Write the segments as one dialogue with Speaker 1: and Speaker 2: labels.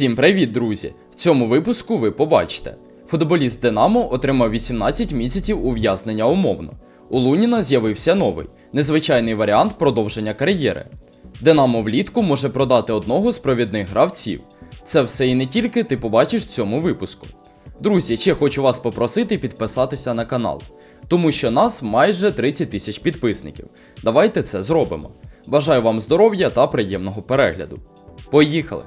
Speaker 1: Всім привіт, друзі! В цьому випуску ви побачите. Футболіст Динамо отримав 18 місяців ув'язнення умовно. У Луніна з'явився новий, незвичайний варіант продовження кар'єри. Динамо влітку може продати одного з провідних гравців. Це все і не тільки ти побачиш в цьому випуску. Друзі, ще хочу вас попросити підписатися на канал, тому що нас майже 30 тисяч підписників. Давайте це зробимо. Бажаю вам здоров'я та приємного перегляду. Поїхали!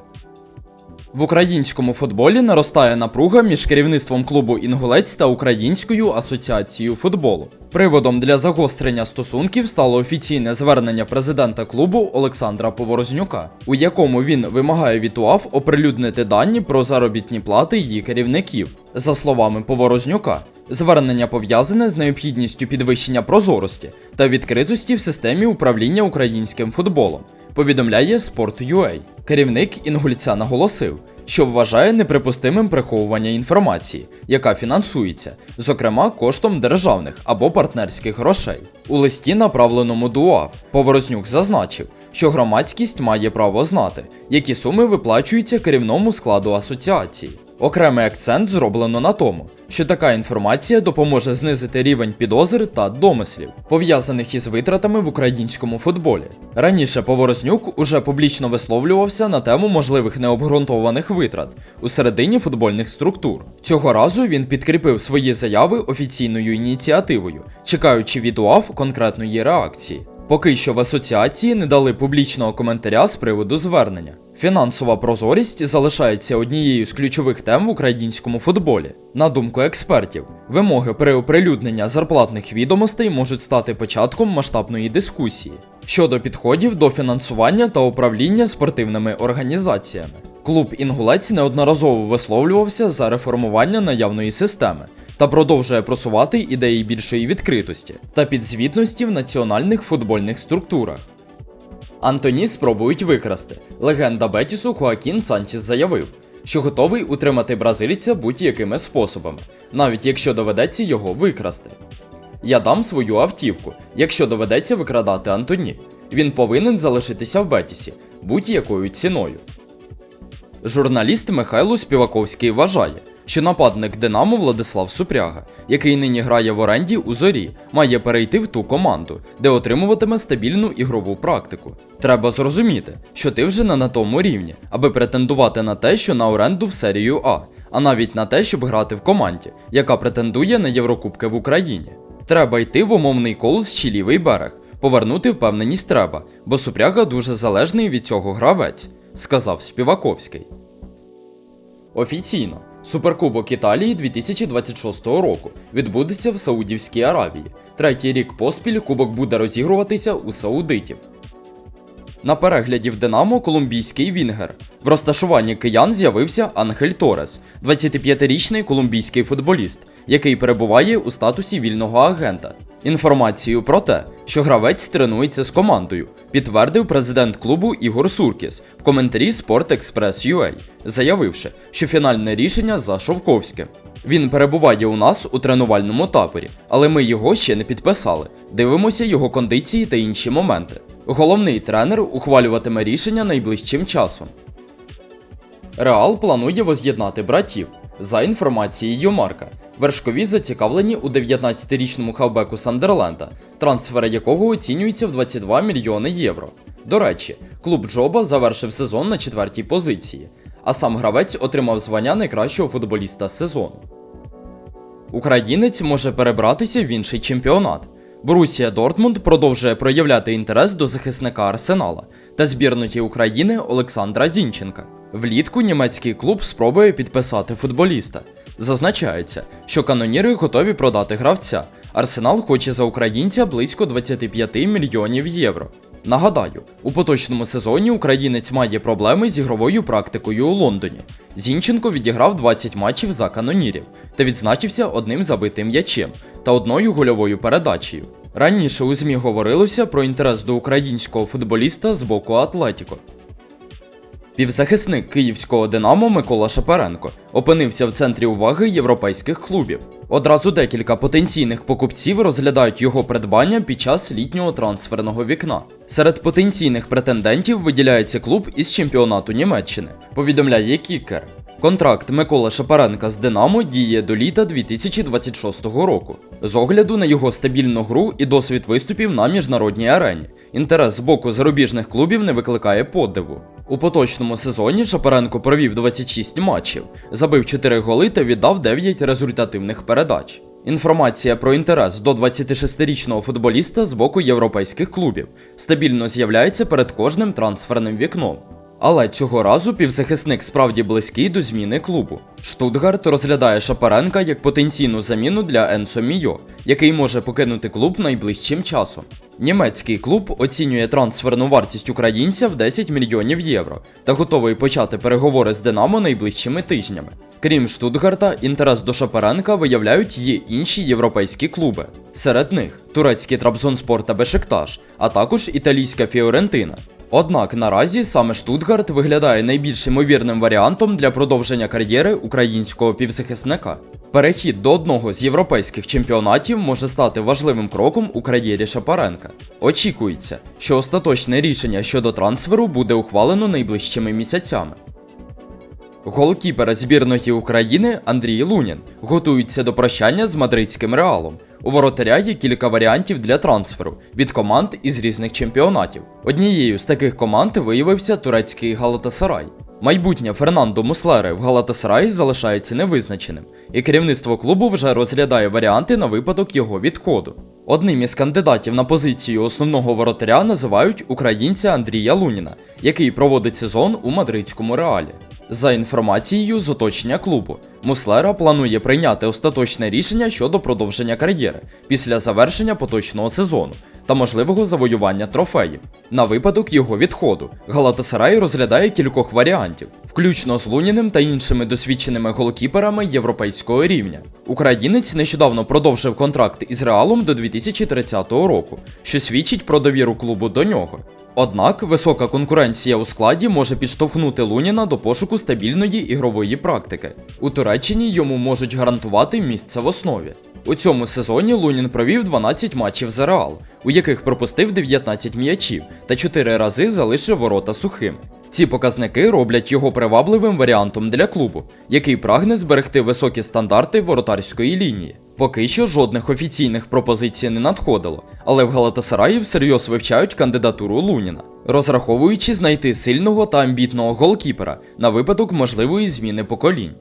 Speaker 1: В українському футболі наростає напруга між керівництвом клубу Інгулець та Українською асоціацією футболу. Приводом для загострення стосунків стало офіційне звернення президента клубу Олександра Поворознюка, у якому він вимагає від УАФ оприлюднити дані про заробітні плати її керівників. За словами Поворознюка, звернення пов'язане з необхідністю підвищення прозорості та відкритості в системі управління українським футболом повідомляє Sport.ua. Керівник Інгульця наголосив, що вважає неприпустимим приховування інформації, яка фінансується, зокрема коштом державних або партнерських грошей. У листі, направленому до УАВ, Поворознюк зазначив, що громадськість має право знати, які суми виплачуються керівному складу асоціації. Окремий акцент зроблено на тому, що така інформація допоможе знизити рівень підозр та домислів, пов'язаних із витратами в українському футболі. Раніше Поворознюк уже публічно висловлювався на тему можливих необґрунтованих витрат у середині футбольних структур. Цього разу він підкріпив свої заяви офіційною ініціативою, чекаючи від УАФ конкретної реакції. Поки що в асоціації не дали публічного коментаря з приводу звернення. Фінансова прозорість залишається однією з ключових тем в українському футболі. На думку експертів, вимоги при оприлюднення зарплатних відомостей можуть стати початком масштабної дискусії щодо підходів до фінансування та управління спортивними організаціями. Клуб Інгулець неодноразово висловлювався за реформування наявної системи та продовжує просувати ідеї більшої відкритості та підзвітності в національних футбольних структурах. Антоні спробують викрасти. Легенда Бетісу Хоакін Санчес заявив, що готовий утримати бразильця будь-якими способами, навіть якщо доведеться його викрасти. Я дам свою автівку, якщо доведеться викрадати Антоні. Він повинен залишитися в Бетісі будь-якою ціною. Журналіст Михайло Співаковський вважає, що нападник Динамо Владислав Супряга, який нині грає в оренді у зорі, має перейти в ту команду, де отримуватиме стабільну ігрову практику. Треба зрозуміти, що ти вже не на тому рівні, аби претендувати на те, що на оренду в серію А, а навіть на те, щоб грати в команді, яка претендує на Єврокубки в Україні. Треба йти в умовний колос чи лівий берег, повернути впевненість треба, бо Супряга дуже залежний від цього гравець, сказав Співаковський. Офіційно, Суперкубок Італії 2026 року відбудеться в Саудівській Аравії. Третій рік поспіль кубок буде розігруватися у саудитів. На перегляді в Динамо колумбійський Вінгер. В розташуванні киян з'явився Ангель Торес, 25-річний колумбійський футболіст, який перебуває у статусі вільного агента. Інформацію про те, що гравець тренується з командою, підтвердив президент клубу Ігор Суркіс в коментарі Sport Express UA, заявивши, що фінальне рішення за Шовковським. Він перебуває у нас у тренувальному таборі, але ми його ще не підписали. Дивимося його кондиції та інші моменти. Головний тренер ухвалюватиме рішення найближчим часом. Реал планує воз'єднати братів. За інформацією Марка, вершкові зацікавлені у 19-річному хавбеку Сандерленда, трансфери якого оцінюється в 22 мільйони євро. До речі, клуб Джоба завершив сезон на четвертій позиції, а сам гравець отримав звання найкращого футболіста сезону. Українець може перебратися в інший чемпіонат. Борусія Дортмунд продовжує проявляти інтерес до захисника Арсенала та збірної України Олександра Зінченка. Влітку німецький клуб спробує підписати футболіста. Зазначається, що каноніри готові продати гравця. Арсенал хоче за українця близько 25 мільйонів євро. Нагадаю, у поточному сезоні українець має проблеми з ігровою практикою у Лондоні. Зінченко відіграв 20 матчів за канонірів та відзначився одним забитим м'ячем та одною гольовою передачею. Раніше у ЗМІ говорилося про інтерес до українського футболіста з боку Атлетіко. Півзахисник київського Динамо Микола Шапаренко опинився в центрі уваги європейських клубів. Одразу декілька потенційних покупців розглядають його придбання під час літнього трансферного вікна. Серед потенційних претендентів виділяється клуб із чемпіонату Німеччини. Повідомляє Кікер. Контракт Микола Шапаренка з Динамо діє до літа 2026 року. З огляду на його стабільну гру і досвід виступів на міжнародній арені. Інтерес з боку зарубіжних клубів не викликає подиву. У поточному сезоні Шапаренко провів 26 матчів, забив 4 голи та віддав 9 результативних передач. Інформація про інтерес до 26-річного футболіста з боку європейських клубів стабільно з'являється перед кожним трансферним вікном. Але цього разу півзахисник справді близький до зміни клубу. Штутгарт розглядає Шапаренка як потенційну заміну для Енсо Мійо, який може покинути клуб найближчим часом. Німецький клуб оцінює трансферну вартість українця в 10 мільйонів євро та готовий почати переговори з Динамо найближчими тижнями. Крім Штутгарта, інтерес до Шапаренка виявляють і інші європейські клуби. Серед них турецький Трабзонспор та Бешикташ, а також італійська Фіорентина. Однак наразі саме Штутгарт виглядає найбільш ймовірним варіантом для продовження кар'єри українського півзахисника. Перехід до одного з європейських чемпіонатів може стати важливим кроком у кар'єрі Шапаренка. Очікується, що остаточне рішення щодо трансферу буде ухвалено найближчими місяцями. Голкіпер збірної України Андрій Лунін готується до прощання з мадридським реалом. У воротаря є кілька варіантів для трансферу від команд із різних чемпіонатів. Однією з таких команд виявився турецький Галатасарай. Майбутнє Фернандо Муслери в Галатасараї залишається невизначеним, і керівництво клубу вже розглядає варіанти на випадок його відходу. Одним із кандидатів на позицію основного воротаря називають українця Андрія Луніна, який проводить сезон у мадридському реалі. За інформацією з оточення клубу, Муслера планує прийняти остаточне рішення щодо продовження кар'єри після завершення поточного сезону та можливого завоювання трофеїв. На випадок його відходу Галатасарай розглядає кількох варіантів, включно з Луніним та іншими досвідченими голкіперами європейського рівня. Українець нещодавно продовжив контракт із Реалом до 2030 року, що свідчить про довіру клубу до нього. Однак висока конкуренція у складі може підштовхнути Луніна до пошуку стабільної ігрової практики. У Туреччині йому можуть гарантувати місце в основі. У цьому сезоні Лунін провів 12 матчів за Реал, у яких пропустив 19 м'ячів та 4 рази залишив ворота сухими. Ці показники роблять його привабливим варіантом для клубу, який прагне зберегти високі стандарти воротарської лінії. Поки що жодних офіційних пропозицій не надходило, але в Галатасараї всерйоз вивчають кандидатуру Луніна, розраховуючи знайти сильного та амбітного голкіпера на випадок можливої зміни поколінь.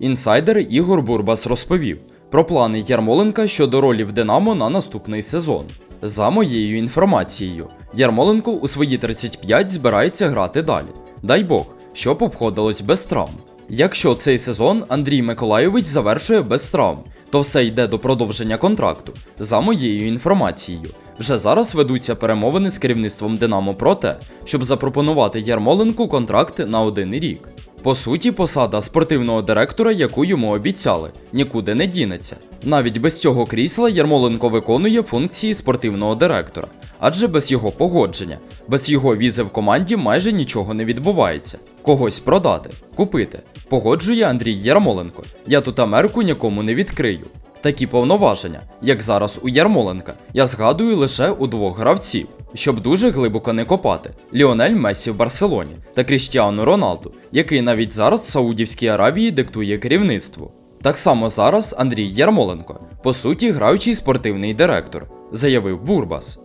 Speaker 1: Інсайдер Ігор Бурбас розповів про плани Ярмоленка щодо ролі в Динамо на наступний сезон. За моєю інформацією, Ярмоленко у свої 35 збирається грати далі. Дай Бог, щоб обходилось без травм. Якщо цей сезон Андрій Миколайович завершує без травм, то все йде до продовження контракту. За моєю інформацією, вже зараз ведуться перемовини з керівництвом Динамо про те, щоб запропонувати Ярмоленку контракт на один рік. По суті, посада спортивного директора, яку йому обіцяли, нікуди не дінеться. Навіть без цього крісла Ярмоленко виконує функції спортивного директора, адже без його погодження, без його візи в команді майже нічого не відбувається. Когось продати, купити. Погоджує Андрій Ярмоленко. Я тут Америку нікому не відкрию. Такі повноваження, як зараз у Ярмоленка, я згадую лише у двох гравців, щоб дуже глибоко не копати: Ліонель Мессі в Барселоні та Кріштіану Роналду, який навіть зараз в Саудівській Аравії диктує керівництву. Так само зараз Андрій Ярмоленко, по суті, граючий спортивний директор, заявив Бурбас.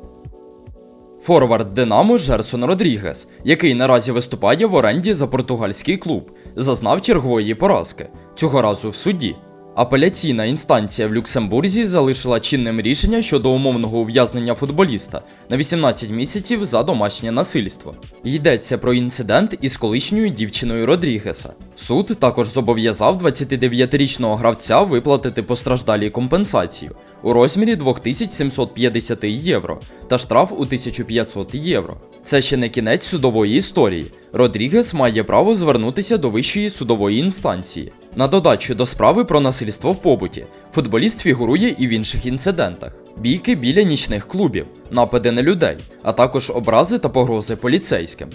Speaker 1: Форвард Динамо Жерсон Родрігес, який наразі виступає в оренді за португальський клуб, зазнав чергової поразки, цього разу в суді. Апеляційна інстанція в Люксембурзі залишила чинним рішення щодо умовного ув'язнення футболіста на 18 місяців за домашнє насильство. Йдеться про інцидент із колишньою дівчиною Родрігеса. Суд також зобов'язав 29-річного гравця виплатити постраждалій компенсацію у розмірі 2750 євро та штраф у 1500 євро. Це ще не кінець судової історії. Родрігес має право звернутися до вищої судової інстанції. На додачу до справи про насильство в побуті, футболіст фігурує і в інших інцидентах: бійки біля нічних клубів, напади на людей, а також образи та погрози поліцейським.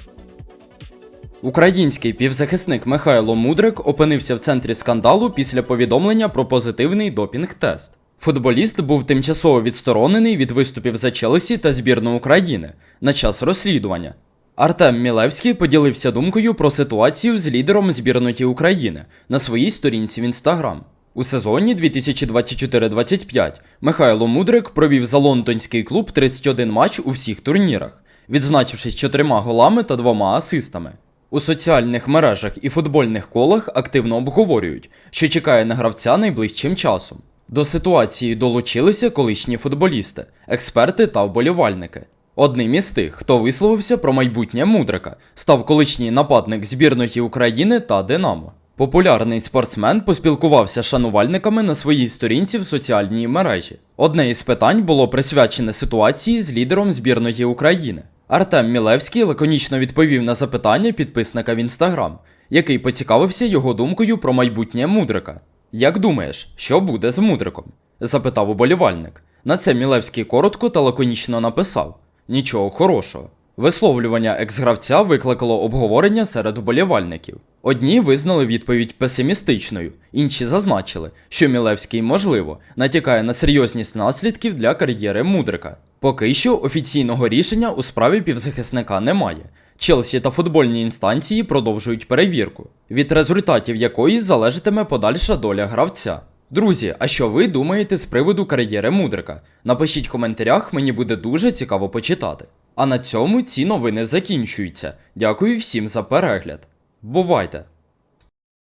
Speaker 1: Український півзахисник Михайло Мудрик опинився в центрі скандалу після повідомлення про позитивний допінг-тест. Футболіст був тимчасово відсторонений від виступів за Челсі та збірну України на час розслідування. Артем Мілевський поділився думкою про ситуацію з лідером збірної України на своїй сторінці в інстаграм. У сезоні 2024-25 Михайло Мудрик провів за лондонський клуб 31 матч у всіх турнірах, відзначившись чотирма голами та двома асистами. У соціальних мережах і футбольних колах активно обговорюють, що чекає на гравця найближчим часом. До ситуації долучилися колишні футболісти, експерти та вболівальники. Одним із тих, хто висловився про майбутнє Мудрика, став колишній нападник збірної України та Динамо. Популярний спортсмен поспілкувався з шанувальниками на своїй сторінці в соціальній мережі. Одне із питань було присвячене ситуації з лідером збірної України. Артем Мілевський лаконічно відповів на запитання підписника в інстаграм, який поцікавився його думкою про майбутнє Мудрика. Як думаєш, що буде з Мудриком? запитав уболівальник. На це Мілевський коротко та лаконічно написав: Нічого хорошого. Висловлювання екс-гравця викликало обговорення серед вболівальників. Одні визнали відповідь песимістичною, інші зазначили, що Мілевський, можливо, натякає на серйозність наслідків для кар'єри Мудрика. Поки що офіційного рішення у справі півзахисника немає. Челсі та футбольні інстанції продовжують перевірку, від результатів якої залежатиме подальша доля гравця. Друзі, а що ви думаєте з приводу кар'єри Мудрика? Напишіть в коментарях, мені буде дуже цікаво почитати. А на цьому ці новини закінчуються. Дякую всім за перегляд. Бувайте!